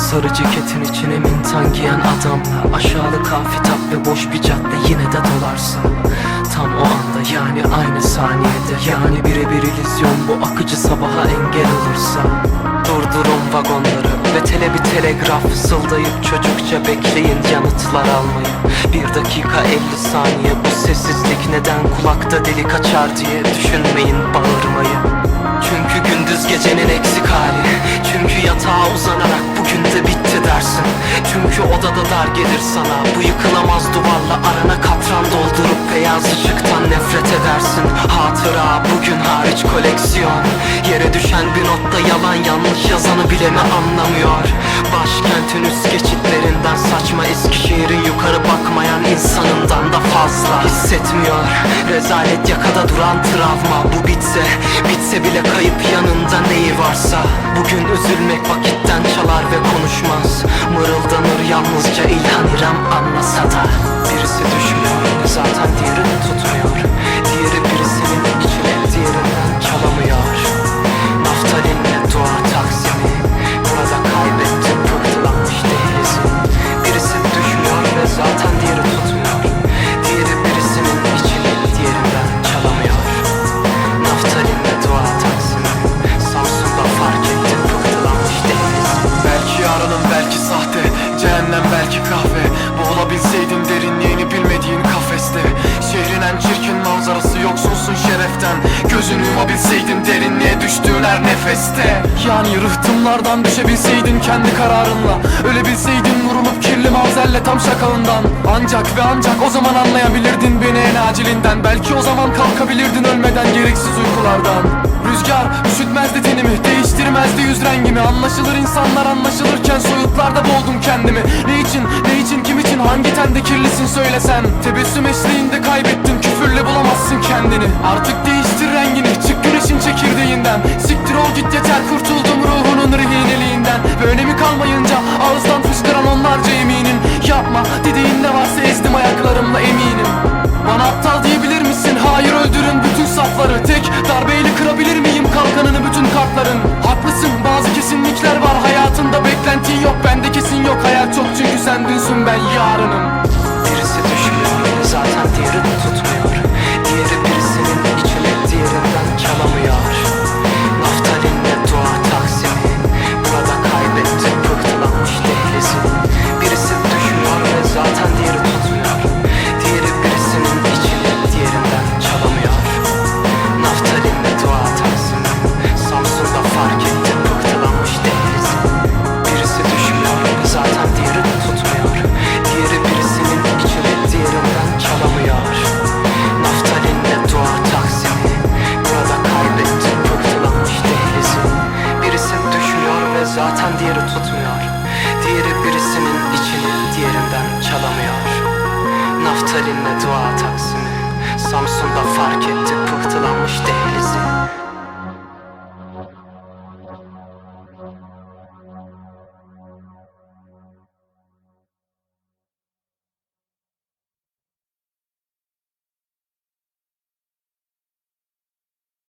Sarı ceketin içine mintan giyen adamla Aşağılık afitap ve boş bir cadde yine de dolarsın. Tam o anda yani aynı saniyede. Yani birebir illüzyon bu akıcı sabaha engel olursa. Durdurun vagonları ve tele bir telegraf. Fısıldayıp çocukça bekleyin yanıtlar almayı. Bir dakika 50 saniye bu sessizlik neden kulakta delik açar diye düşünmeyin bağırmayı. Çünkü gündüz gecenin eksik hali dar gelir sana. Bu yıkılamaz duvarla arana katran doldurup Beyaz ışıktan nefret edersin. Hatıra bugün hariç koleksiyon. Yere düşen bir notta yalan yanlış yazanı bile mi anlamıyor. Başkentin üst geçitlerinden saçma Eskişehir'in yukarı bakmayan insanından da fazla Hissetmiyor. Rezalet yakada duran travma Bu bitse bitse bile kayıp yanında neyi varsa. Bugün üzülmek vakitten Gözünü yumabilseydin derinliğe düştüğün her nefeste. Yani rıhtımlardan düşebilseydin kendi kararınla Ölebilseydin vurulup kirli mavzelle tam şakağından Ancak ve ancak o zaman anlayabilirdin beni en acilinden. Belki o zaman kalkabilirdin ölmeden gereksiz uykulardan. Rüzgar üşütmezdi tenimi Değiştirmezdi yüz rengimi. Anlaşılır insanlar anlaşılırken soyutlarda boğdum kendimi. Ne için ne için kim için hangi tende kirlisin söylesen. Tebessüm eşliğinde kaybettin küfürle bulamazsın kendini. Artık değiştir güneşin çekirdeğinden. Siktir ol git yeter kurtuldum ruhunun rehineliğinden. Ve önemi kalmayınca ağızdan fışkıran onlarca eminim? Yapma dediğin ne varsa ezdim ayaklarımla eminim. Bana aptal diyebilir misin? Hayır öldürün bütün safları. Tek darbeyle kırabilir miyim kalkanını bütün kartların? Haklısın bazı kesinlikler var. Hayatında Beklentin yok bende kesin yok. Hayal çok çünkü sen dünsün ben yarınım Naftalinle dua taksimi. Samsun'da fark etti pıhtılanmış dehlizi